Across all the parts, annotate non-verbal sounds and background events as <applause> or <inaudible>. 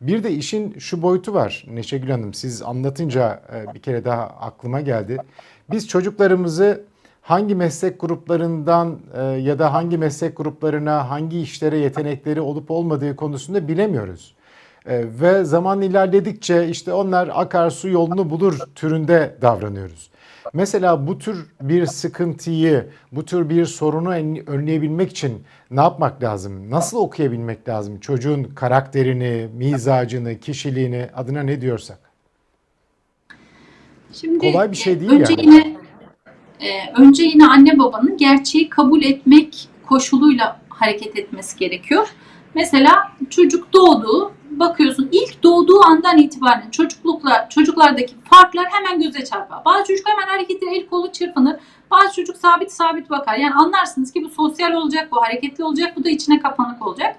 Bir de işin şu boyutu var Neşegül Hanım. Siz anlatınca e, bir kere daha aklıma geldi. Biz çocuklarımızı hangi meslek gruplarından e, ya da hangi meslek gruplarına, hangi işlere yetenekleri olup olmadığı konusunda bilemiyoruz. E, Ve zaman ilerledikçe işte onlar akarsu yolunu bulur türünde davranıyoruz. Mesela bu tür bir sıkıntıyı, bu tür bir sorunu önleyebilmek için ne yapmak lazım? Nasıl okuyabilmek lazım? Çocuğun karakterini, mizacını, kişiliğini adına ne diyorsak. Şimdi Kolay bir şey değil önce yani. yine e, önce yine anne babanın gerçeği kabul etmek koşuluyla hareket etmesi gerekiyor. Mesela çocuk doğdu, bakıyorsun ilk doğduğu andan itibaren çocukluklar çocuklardaki farklar hemen göze çarpar. Bazı çocuk hemen hareketleri el kolu çırpınır. Bazı çocuk sabit sabit bakar. Yani anlarsınız ki bu sosyal olacak, bu hareketli olacak, bu da içine kapanık olacak.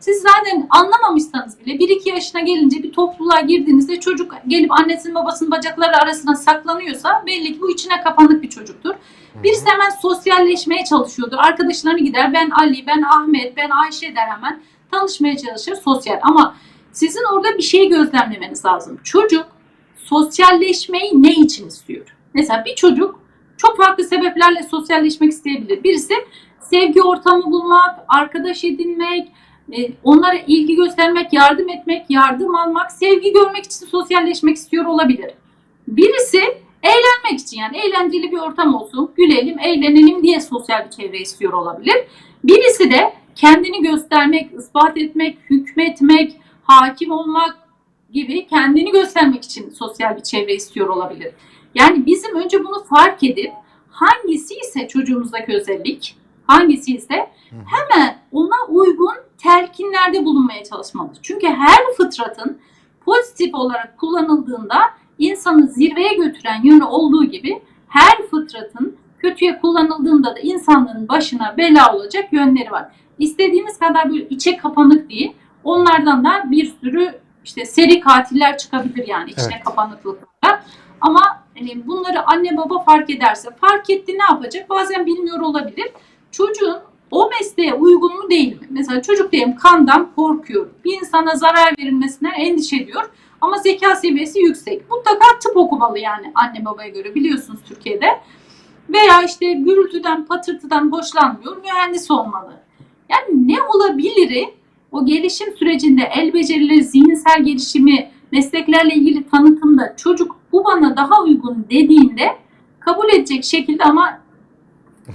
Siz zaten anlamamışsanız bile 1-2 yaşına gelince bir topluluğa girdiğinizde çocuk gelip annesinin babasının bacakları arasına saklanıyorsa belli ki bu içine kapanık bir çocuktur. Birisi hemen sosyalleşmeye çalışıyordur. Arkadaşlarına gider ben Ali, ben Ahmet, ben Ayşe der hemen. Tanışmaya çalışır sosyal ama sizin orada bir şey gözlemlemeniz lazım. Çocuk sosyalleşmeyi ne için istiyor? Mesela bir çocuk çok farklı sebeplerle sosyalleşmek isteyebilir. Birisi sevgi ortamı bulmak, arkadaş edinmek, e, onlara ilgi göstermek, yardım etmek, yardım almak, sevgi görmek için sosyalleşmek istiyor olabilir. Birisi eğlenmek için yani eğlenceli bir ortam olsun, gülelim, eğlenelim diye sosyal bir çevre istiyor olabilir. Birisi de kendini göstermek, ispat etmek, hükmetmek, hakim olmak gibi kendini göstermek için sosyal bir çevre istiyor olabilir. Yani bizim önce bunu fark edip hangisi ise çocuğumuzdaki özellik, hangisi ise hemen ona uygun telkinlerde bulunmaya çalışmalıyız. Çünkü her fıtratın pozitif olarak kullanıldığında insanı zirveye götüren yönü olduğu gibi her fıtratın kötüye kullanıldığında da insanların başına bela olacak yönleri var. İstediğimiz kadar böyle içe kapanık değil. Onlardan da bir sürü işte seri katiller çıkabilir yani içine Evet. kapanıklıklarla. Ama hani bunları anne baba fark ederse fark etti ne yapacak? Bazen bilmiyor olabilir. Çocuğun o mesleğe uygun mu değil mi? Mesela çocuk diyelim kandan korkuyor. Bir insana zarar verilmesinden endişe ediyor. Ama zeka seviyesi yüksek. Mutlaka tıp okumalı yani anne babaya göre biliyorsunuz Türkiye'de. Veya işte gürültüden, patırtıdan hoşlanmıyor, mühendis olmalı. Yani ne olabiliri o gelişim sürecinde el becerileri, zihinsel gelişimi, mesleklerle ilgili tanıtımda çocuk bu bana daha uygun dediğinde kabul edecek şekilde ama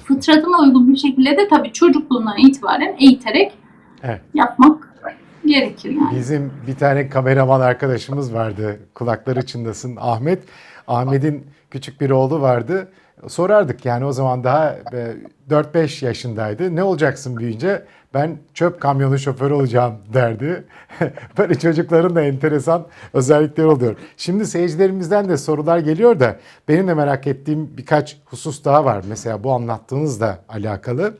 fıtratına uygun bir şekilde de tabii çocukluğundan itibaren eğiterek Evet. yapmak gerekir yani. Bizim bir tane kameraman arkadaşımız vardı. Kulakları çınlasın Ahmet. Ahmet'in küçük bir oğlu vardı. Sorardık yani o zaman daha e, 4-5 yaşındaydı. Ne olacaksın büyüyünce? Ben çöp kamyonu şoförü olacağım derdi. <laughs> Böyle çocukların da enteresan özellikleri oluyor. Şimdi seyircilerimizden de sorular geliyor da benim de merak ettiğim birkaç husus daha var. Mesela bu anlattığınızla alakalı.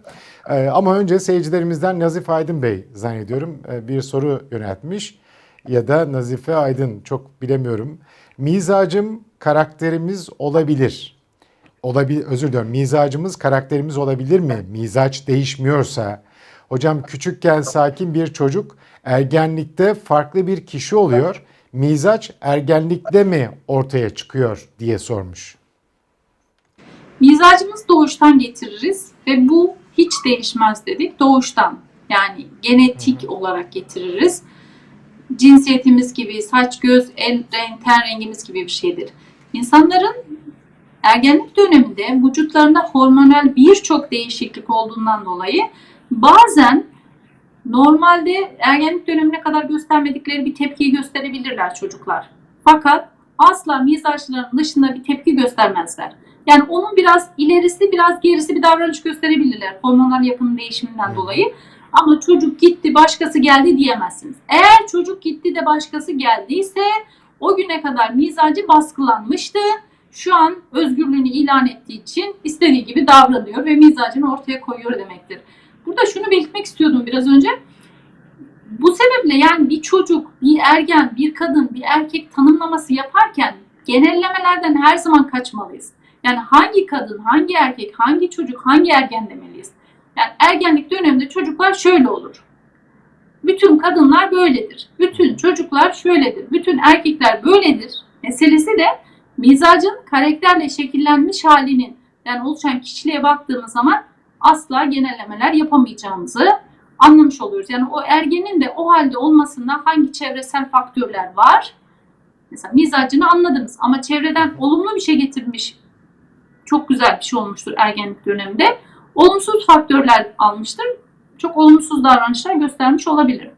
Ee, ama önce seyircilerimizden Nazif Aydın Bey zannediyorum e, bir soru yöneltmiş. Ya da Nazife Aydın çok bilemiyorum. Mizacım karakterimiz olabilir. Olabilir, özür diliyorum. Mizacımız karakterimiz olabilir mi? Mizaç değişmiyorsa. Hocam küçükken sakin bir çocuk ergenlikte farklı bir kişi oluyor. Mizaç ergenlikte mi ortaya çıkıyor diye sormuş. Mizacımız doğuştan getiririz ve bu hiç değişmez dedik. Doğuştan yani genetik olarak getiririz. Cinsiyetimiz gibi, saç, göz, el renk, ten rengimiz gibi bir şeydir. İnsanların ergenlik döneminde vücutlarında hormonal birçok değişiklik olduğundan dolayı bazen normalde ergenlik dönemine kadar göstermedikleri bir tepkiyi gösterebilirler çocuklar. Fakat asla mizaçların dışında bir tepki göstermezler. Yani onun biraz ilerisi biraz gerisi bir davranış gösterebilirler hormonal yapının değişiminden dolayı. Ama çocuk gitti başkası geldi diyemezsiniz. Eğer çocuk gitti de başkası geldiyse o güne kadar mizacı baskılanmıştı. Şu an özgürlüğünü ilan ettiği için istediği gibi davranıyor ve mizacını ortaya koyuyor demektir. Burada şunu belirtmek istiyordum biraz önce. Bu sebeple yani bir çocuk, bir ergen, bir kadın, bir erkek tanımlaması yaparken genellemelerden her zaman kaçmalıyız. Yani hangi kadın, hangi erkek, hangi çocuk, hangi ergen demeliyiz? Yani ergenlik döneminde çocuklar şöyle olur. bütün kadınlar böyledir. Bütün çocuklar şöyledir. Bütün erkekler böyledir. Meselesi de mizacın karakterle şekillenmiş halinin yani oluşan kişiliğe baktığımız zaman asla genellemeler yapamayacağımızı anlamış oluyoruz. Yani o ergenin de o halde olmasında hangi çevresel faktörler var? Mesela mizacını anladınız ama çevreden olumlu bir şey getirmiş çok güzel bir şey olmuştur ergenlik döneminde. Olumsuz faktörler almıştır. Çok olumsuz davranışlar göstermiş olabilir.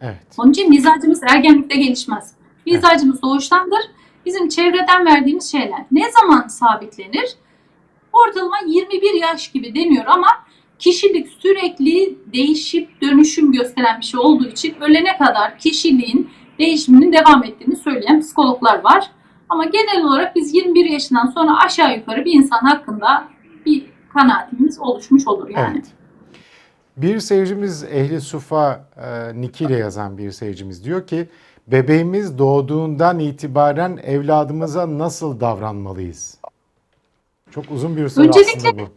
Evet. Onun için mizacımız ergenlikte gelişmez. Mizacımız doğuştandır. Bizim çevreden verdiğimiz şeyler ne zaman sabitlenir? Ortalama 21 yaş gibi deniyor ama kişilik sürekli değişip dönüşüm gösteren bir şey olduğu için ölene kadar kişiliğin değişiminin devam ettiğini söyleyen psikologlar var. Ama genel olarak biz 21 yaşından sonra aşağı yukarı bir insan hakkında bir kanaatimiz oluşmuş olur yani. Evet. Bir seyircimiz Ehli Sufa e, Niki ile yazan bir seyircimiz diyor ki bebeğimiz doğduğundan itibaren evladımıza nasıl davranmalıyız? Çok uzun bir soru Öncelikle- aslında bu.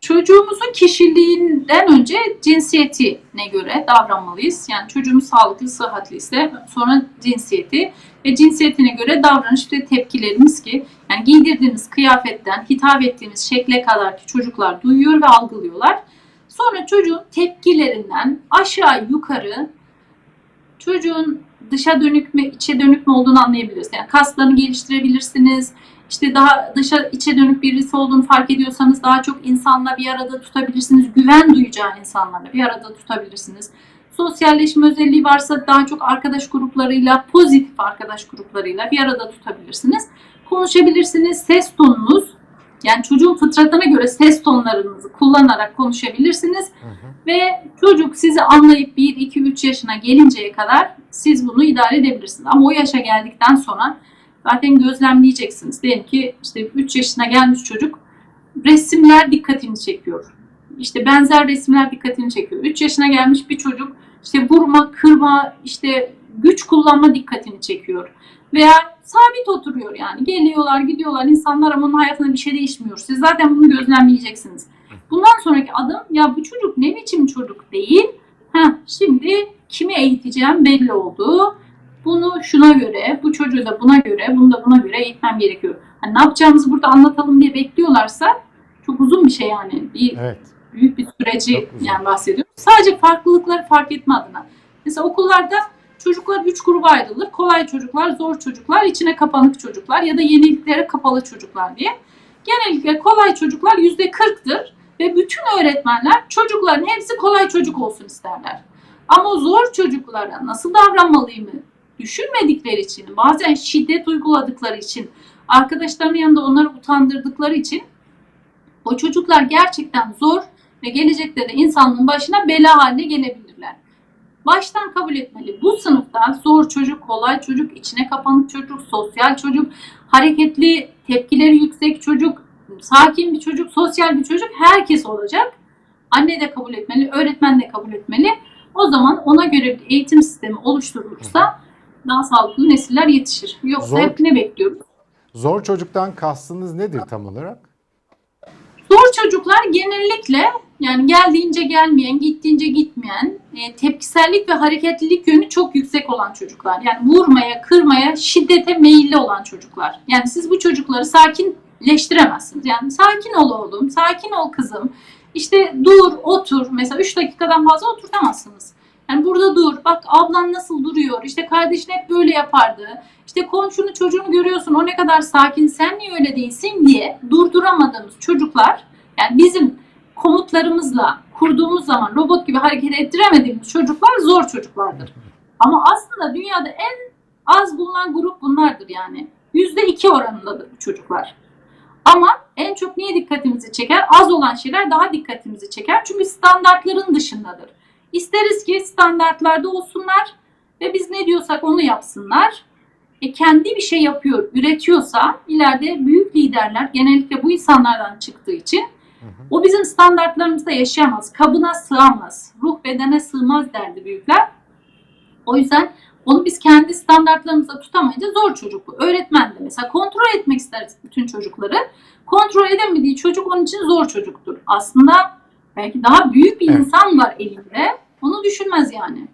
Çocuğumuzun kişiliğinden önce cinsiyetine göre davranmalıyız. Yani çocuğumuz sağlıklı, sıhhatli ise sonra cinsiyeti ve cinsiyetine göre davranış ve tepkilerimiz ki yani giydirdiğimiz kıyafetten hitap ettiğimiz şekle kadar ki çocuklar duyuyor ve algılıyorlar. Sonra çocuğun tepkilerinden aşağı yukarı çocuğun dışa dönük mü içe dönük mü olduğunu anlayabiliriz. Yani kaslarını geliştirebilirsiniz, işte daha dışa içe dönük birisi olduğunu fark ediyorsanız daha çok insanla bir arada tutabilirsiniz. Güven duyacağı insanlarla bir arada tutabilirsiniz. Sosyalleşme özelliği varsa daha çok arkadaş gruplarıyla, pozitif arkadaş gruplarıyla bir arada tutabilirsiniz. Konuşabilirsiniz. Ses tonunuz yani çocuğun fıtratına göre ses tonlarınızı kullanarak konuşabilirsiniz. Hı hı. Ve çocuk sizi anlayıp 1, 2, 3 yaşına gelinceye kadar siz bunu idare edebilirsiniz. Ama o yaşa geldikten sonra zaten gözlemleyeceksiniz. Diyelim ki işte 3 yaşına gelmiş çocuk resimler dikkatini çekiyor. İşte benzer resimler dikkatini çekiyor. 3 yaşına gelmiş bir çocuk işte vurma, kırma, işte güç kullanma dikkatini çekiyor. Veya sabit oturuyor yani. Geliyorlar, gidiyorlar insanlar ama onun hayatında bir şey değişmiyor. Siz zaten bunu gözlemleyeceksiniz. Bundan sonraki adım ya bu çocuk ne biçim çocuk değil. Heh, şimdi kimi eğiteceğim belli oldu. Bunu şuna göre, bu çocuğu da buna göre, bunu da buna göre eğitmem gerekiyor. Hani ne yapacağımızı burada anlatalım diye bekliyorlarsa çok uzun bir şey yani. Bir Evet. büyük bir süreci yani bahsediyorum. Sadece farklılıkları fark etme adına. Mesela okullarda çocuklar üç gruba ayrılır. Kolay çocuklar, zor çocuklar, içine kapanık çocuklar ya da yeniliklere kapalı çocuklar diye. Genellikle kolay çocuklar yüzde kırktır ve bütün öğretmenler çocukların hepsi kolay çocuk olsun isterler. Ama zor çocuklara nasıl davranmalıyım düşünmedikleri için, bazen şiddet uyguladıkları için, arkadaşlarının yanında onları utandırdıkları için o çocuklar gerçekten zor ve gelecekte de insanlığın başına bela haline gelebilirler. Baştan kabul etmeli. Bu sınıfta zor çocuk, kolay çocuk, içine kapanık çocuk, sosyal çocuk, hareketli, tepkileri yüksek çocuk, sakin bir çocuk, sosyal bir çocuk herkes olacak. Anne de kabul etmeli, öğretmen de kabul etmeli. O zaman ona göre bir eğitim sistemi oluşturulursa daha sağlıklı nesiller yetişir. Yoksa Zor- hep ne bekliyoruz? Zor çocuktan kastınız nedir tam olarak? Zor çocuklar genellikle yani geldiğince gelmeyen, gittiğince gitmeyen, e, tepkisellik ve hareketlilik yönü çok yüksek olan çocuklar. Yani vurmaya, kırmaya, şiddete meyilli olan çocuklar. Yani siz bu çocukları sakinleştiremezsiniz. Yani sakin ol oğlum, sakin ol kızım. İşte dur, otur. Mesela 3 dakikadan fazla oturtamazsınız. Yani burada dur. Bak ablan nasıl duruyor. İşte kardeşin hep böyle yapardı. İşte komşunu çocuğunu görüyorsun. O ne kadar sakin. Sen niye öyle değilsin diye durduramadığımız çocuklar yani bizim komutlarımızla kurduğumuz zaman robot gibi hareket ettiremediğimiz çocuklar zor çocuklardır. Ama aslında dünyada en az bulunan grup bunlardır yani. Yüzde iki oranındadır bu çocuklar. Ama en çok niye dikkatimizi çeker? Az olan şeyler daha dikkatimizi çeker. Çünkü standartların dışındadır. İsteriz ki standartlarda olsunlar ve biz ne diyorsak onu yapsınlar. E kendi bir şey yapıyor, üretiyorsa ileride büyük liderler genellikle bu insanlardan çıktığı için. O bizim standartlarımızda yaşayamaz. Kabına sığamaz. Ruh bedene sığmaz derdi büyükler. O yüzden onu biz kendi standartlarımızda tutamayınca zor çocuk bu. Öğretmen de mesela kontrol etmek isteriz bütün çocukları. Kontrol edemediği çocuk onun için zor çocuktur. Aslında belki daha büyük bir Evet. insan var elinde. Onu düşünmez yani.